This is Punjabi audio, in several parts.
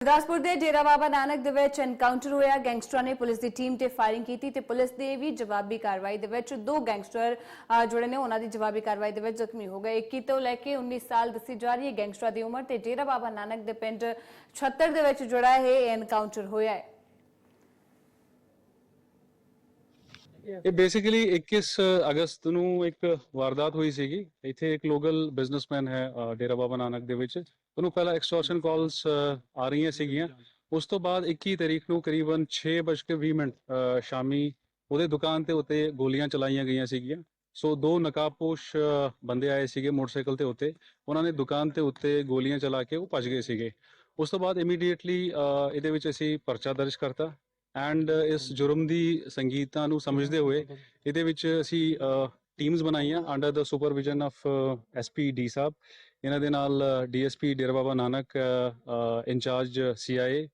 ਗੁਰਦਾਸਪੁਰ ਦੇ ਡੇਰਾ ਬਾਬਾ ਨਾਨਕ ਦੇ ਵਿੱਚ ਐਨਕਾਊਂਟਰ ਹੋਇਆ। ਗੈਂਗਸਟਰਾਂ ਨੇ ਪੁਲਿਸ ਦੀ ਟੀਮ ਤੇ ਫਾਇਰਿੰਗ ਕੀਤੀ ਤੇ ਪੁਲਿਸ ਦੇ ਵੀ ਜਵਾਬੀ ਕਾਰਵਾਈ ਦੇ ਵਿੱਚ ਦੋ ਗੈਂਗਸਟਰ ਅਹ, ਜਿਹੜੇ ਨੇ ਉਹਨਾਂ ਦੀ ਜਵਾਬੀ ਕਾਰਵਾਈ ਦੇ ਵਿੱਚ ਜ਼ਖਮੀ ਹੋ ਗਏ। 21 ਤੋਂ ਲੈ ਕੇ 19 ਸਾਲ ਦੱਸੀ ਜਾ ਰਹੀ ਹੈ ਗੈਂਗਸਟਰਾਂ ਦੀ ਉਮਰ ਤੇ ਡੇਰਾ ਬਾਬਾ ਨਾਨਕ ਦੇ ਪਿੰਡ 76 ਦੇ ਵਿੱਚ ਜਿਹੜਾ ਇਹ ਐਨਕਾਊਂਟਰ ਹੋਇਆ ਹੈ। ਇਹ ਬੇਸਿਕਲੀ 21 ਅਗਸਤ ਨੂੰ ਇੱਕ ਵਾਰਦਾਤ ਹੋਈ ਸੀਗੀ। ਇੱਥੇ ਇੱਕ ਲੋਕਲ ਬਿਜ਼ਨਸਮੈਨ ਹੈ ਡੇਰਾ ਬਾਬਾ ਨਾਨਕ ਦੇ ਵਿੱਚ। ਉਹਨੂੰ ਪਹਿਲਾਂ ਐਕਸਟੋਰਸ਼ਨ ਕਾਲਸ ਆ ਰਹੀਆਂ ਸੀਗੀਆਂ। ਉਸ ਤੋਂ ਬਾਅਦ 21 ਤਰੀਕ ਨੂੰ ਕਰੀਬਨ 6:20 ਮਿੰਟ ਸ਼ਾਮੀ ਉਹਦੇ ਦੁਕਾਨ ਤੇ ਉੱਤੇ ਗੋਲੀਆਂ ਚਲਾਈਆਂ ਗਈਆਂ ਸੀਗੀਆਂ। ਸੋ ਦੋ ਨਕਾਬਪੋਸ਼ ਬੰਦੇ ਆਏ ਸੀਗੇ ਮੋਟਰਸਾਈਕਲ ਤੇ ਉੱਤੇ। ਉਹਨਾਂ ਨੇ ਦੁਕਾਨ ਤੇ ਉੱਤੇ ਗੋਲੀਆਂ ਚਲਾ ਕੇ ਉਹ ਭੱਜ ਗਏ ਸੀਗੇ। ਉਸ ਤੋਂ ਬਾਅਦ ਇਮੀਡੀਏਟਲੀ ਇਹਦੇ ਵਿੱਚ ਅਸੀਂ ਪਰਚਾ ਦਰਜ ਕਰਤਾ। ਐਂਡ uh, ਇਸ ਜੁਰਮ ਦੀ ਸੰਗੀਤਾਂ ਨੂੰ ਸਮਝਦੇ ਹੋਏ ਇਹਦੇ ਵਿੱਚ ਅਸੀਂ ਟੀਮਸ ਬਣਾਈਆਂ under the supervision of SP D sahib. ਇਹਨਾਂ ਦੇ ਨਾਲ DSP Dera Baba Nanak in charge CIA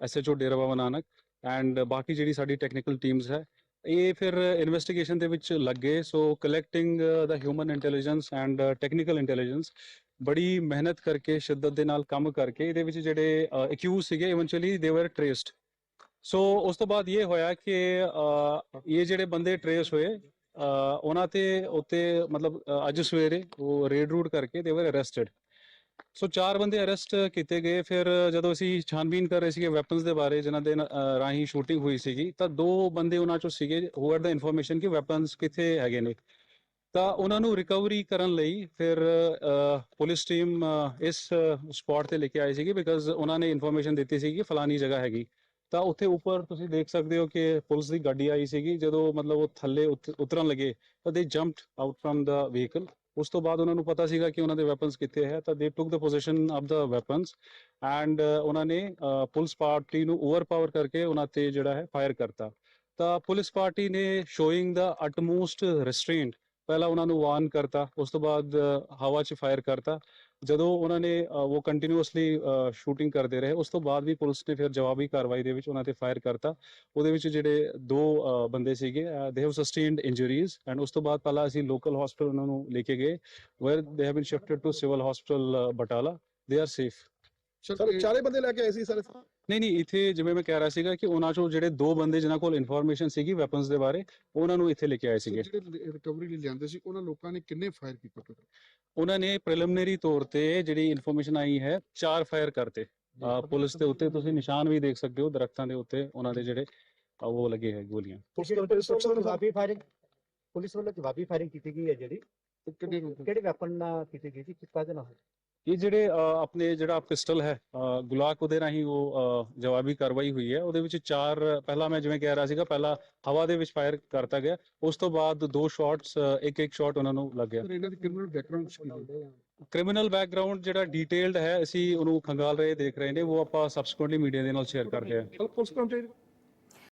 SHO Dera Baba Nanak. And ਬਾਕੀ ਜਿਹੜੀ ਸਾਡੀ ਟੈਕਨੀਕਲ ਟੀਮਸ ਹੈ, ਇਹ ਫਿਰ ਇਨਵੈਸਟੀਗੇਸ਼ਨ ਦੇ ਵਿੱਚ ਲੱਗੇ। So collecting the human intelligence and technical intelligence ਬੜੀ ਮਿਹਨਤ ਕਰਕੇ, ਸ਼ਿੱਦਤ ਦੇ ਨਾਲ ਕੰਮ ਕਰਕੇ ਇਹਦੇ ਵਿੱਚ ਜਿਹੜੇ ਅਕਿਊਜ਼ ਸੀਗੇ ਇਵੈਂਚੁਅਲੀ ਦੇ ਵਰ ਟ੍ਰੇਸਡ ਸੋ ਉਸ ਤੋਂ ਬਾਅਦ ਇਹ ਹੋਇਆ ਕਿ ਇਹ ਜਿਹੜੇ ਬੰਦੇ ਟ੍ਰੇਸ ਹੋਏ ਉਹਨਾਂ ਤੇ ਉੱਤੇ ਮਤਲਬ ਅੱਜ ਸਵੇਰੇ ਉਹ ਰੇਡ ਰੂਟ ਕਰਕੇ ਦੇ ਵਰ ਅਰੈਸਟਡ ਸੋ ਚਾਰ ਬੰਦੇ ਅਰੈਸਟ ਕੀਤੇ ਗਏ। ਫਿਰ ਜਦੋਂ ਅਸੀਂ ਛਾਨਬੀਨ ਕਰ ਰਹੇ ਸੀਗੇ ਵੈਪਨਸ ਦੇ ਬਾਰੇ, ਜਿਨ੍ਹਾਂ ਦੇ ਰਾਹੀਂ ਸ਼ੂਟਿੰਗ ਹੋਈ ਸੀਗੀ, ਤਾਂ ਦੋ ਬੰਦੇ ਉਹਨਾਂ ਚੋਂ ਸੀਗੇ ਹੂ ਦਾ ਇਨਫੋਰਮੇਸ਼ਨ ਕਿ ਵੈਪਨਸ ਕਿੱਥੇ ਹੈਗੇ ਨੇ। ਤਾਂ ਉਹਨਾਂ ਨੂੰ ਰਿਕਵਰੀ ਕਰਨ ਲਈ ਫਿਰ ਪੁਲਿਸ ਟੀਮ ਇਸ ਸਪੌਟ ਤੇ ਲੈ ਕੇ ਆਈ ਸੀਗੀ ਬਿਕਾਜ਼ ਉਹਨਾਂ ਨੇ ਇਨਫੋਰਮੇਸ਼ਨ ਦਿੱਤੀ ਸੀ ਕਿ ਫਲਾਨੀ ਜਗ੍ਹਾ ਹੈਗੀ। ਤਾਂ ਉੱਥੇ ਉੱਪਰ ਤੁਸੀਂ ਦੇਖ ਸਕਦੇ ਹੋ ਕਿ ਪੁਲਿਸ ਦੀ ਗੱਡੀ ਆਈ ਸੀਗੀ, ਜਦੋਂ ਮਤਲਬ ਉਹ ਥੱਲੇ ਉਤ- ਉਤਰਨ ਲੱਗੇ, ਤਾਂ they jumped out from the vehicle ਉਸ ਤੋਂ ਬਾਅਦ ਉਹਨਾਂ ਨੂੰ ਪਤਾ ਸੀਗਾ ਕਿ ਉਹਨਾਂ ਦੇ ਵੈਪਨਸ ਕਿੱਥੇ ਹੈ, ਤਾਂ they took the position of the weapons and ਉਹਨਾਂ ਨੇ ਪੁਲਿਸ ਪਾਰਟੀ ਨੂੰ ਓਵਰਪਾਵਰ ਕਰਕੇ ਉਹਨਾਂ ਤੇ ਜਿਹੜਾ ਹੈ ਫਾਇਰ ਕਰਤਾ। ਤਾਂ ਪੁਲਿਸ ਪਾਰਟੀ ਨੇ ਸ਼ੋਇੰਗ ਦਾ ਅਟਮੋਸਟ ਰੈਸਟ੍ਰੇਂਟ ਪਹਿਲਾਂ ਉਹਨਾਂ ਨੂੰ ਵਾਰਨ ਕਰਤਾ, ਉਸ ਤੋਂ ਬਾਅਦ ਹਵਾ 'ਚ ਫਾਇਰ ਕਰਤਾ। ਜਦੋਂ ਉਹਨਾਂ ਨੇ ਉਹ ਕੰਟੀਨਿਊਸਲੀ ਸ਼ੂਟਿੰਗ ਕਰਦੇ ਰਹੇ, ਉਸ ਤੋਂ ਬਾਅਦ ਵੀ ਪੁਲਿਸ ਨੇ ਫਿਰ ਜਵਾਬੀ ਕਾਰਵਾਈ ਦੇ ਵਿੱਚ ਉਹਨਾਂ ਤੇ ਫਾਇਰ ਕਰਤਾ। ਉਹਦੇ ਵਿੱਚ ਜਿਹੜੇ ਦੋ ਬੰਦੇ ਸੀਗੇ they have sustained injuries and ਉਸ ਤੋਂ ਬਾਅਦ ਪਹਿਲਾਂ ਅਸੀਂ ਲੋਕਲ ਹਸਪੀਟਲ ਉਹਨਾਂ ਨੂੰ ਲੈ ਕੇ ਗਏ where they have been shifted to civil hospital Batala. They are safe sir ਚਾਰੇ ਬੰਦੇ ਲੈ ਕੇ ਆਏ ਸੀ ਸਰ ਨਹੀਂ ਨਹੀਂ ਇੱਥੇ ਜਿਵੇਂ ਮੈਂ ਕਹਿ ਰਿਹਾ ਸੀਗਾ ਕਿ ਉਹਨਾਂ ਚੋਂ ਜਿਹੜੇ ਦੋ ਬੰਦੇ ਜਿਨ੍ਹਾਂ ਕੋਲ ਇਨਫੋਰਮੇਸ਼ਨ ਸੀਗੀ ਵੈਪਨਸ ਦੇ ਬਾਰੇ ਉਹਨਾਂ ਨੂੰ ਇੱਥੇ ਲੈ ਕੇ ਆਏ ਸੀਗੇ ਜਿਹੜੇ ਰਿਕਵਰੀ ਲਈ ਲਿਆਂਦੇ ਸੀ ਉਹਨਾਂ ਲੋਕਾਂ ਨੇ ਕਿੰਨੇ ਫਾਇਰ ਕੀਤਾ total? ਉਹਨਾਂ ਨੇ ਪ੍ਰੀਲਿਮਿਨਰੀ ਤੌਰ ਤੇ ਜਿਹੜੀ ਇਨਫੋਰਮੇਸ਼ਨ ਆਈ ਹੈ ਚਾਰ ਫਾਇਰ ਕਰਤੇ ਪੁਲਿਸ ਦੇ ਉੱਤੇ ਤੁਸੀਂ ਨਿਸ਼ਾਨ ਵੀ ਦੇਖ ਸਕਦੇ ਹੋ ਦਰਖਤਾਂ ਦੇ ਉੱਤੇ ਉਹਨਾਂ ਦੇ ਜਿਹੜੇ ਉਹ ਲੱਗੇ ਹੈ ਗੋਲੀਆਂ ਪੁਲਿਸ ਵੱਲੋਂ ਜਵਾਬੀ ਫਾਇਰਿੰਗ ਪੁਲਿਸ ਵੱਲੋਂ ਜਵਾਬੀ ਫਾਇਰਿੰਗ ਕੀਤੀ ਗਈ ਹੈ ਜਿਹੜੀ? ਕਿਹੜੇ ਵੈਪਨ ਨਾਲ ਕੀਤੀ ਗਈ ਸੀ ਕਿਸ ਕਾਜ ਨਾਲ ਹੋਈ? ਇਹ ਜਿਹੜੇ ਆਪਣੇ ਜਿਹੜਾ ਪਿਸਟਲ ਹੈ ਗੁਲਾਕ ਉਹਦੇ ਰਾਹੀਂ ਉਹ ਜਵਾਬੀ ਕਾਰਵਾਈ ਹੋਈ ਹੈ। ਉਹਦੇ ਵਿੱਚ ਚਾਰ ਪਹਿਲਾਂ ਮੈਂ ਜਿਵੇਂ ਕਹਿ ਰਿਹਾ ਸੀਗਾ ਪਹਿਲਾਂ ਹਵਾ ਦੇ ਵਿੱਚ ਫਾਇਰ ਕਰਤਾ ਗਿਆ। ਉਸ ਤੋਂ ਬਾਅਦ ਦੋ ਸ਼ਾਟਸ ਇੱਕ ਇੱਕ ਸ਼ਾਟ ਉਹਨਾਂ ਨੂੰ ਲੱਗ ਗਿਆ। ਸਰ ਇਹਨਾਂ ਦੀ ਕ੍ਰਿਮੀਨਲ ਬੈਕਗ੍ਰਾਉਂਡ ਕੀ ਹੈ? ਕ੍ਰਿਮੀਨਲ ਬੈਕਗ੍ਰਾਉਂਡ ਜਿਹੜਾ ਡਿਟੇਲਡ ਹੈ ਅਸੀਂ ਉਹਨੂੰ ਖੰਗਾਲ ਰਹੇ ਦੇਖ ਰਹੇ ਨੇ। ਉਹ ਆਪਾਂ ਸਬਸਕੁਐਂਟਲੀ ਮੀਡੀਆ ਦੇ ਨਾਲ ਸ਼ੇਅਰ ਕਰਦੇ ਹਾਂ। ਪੁਲਿਸ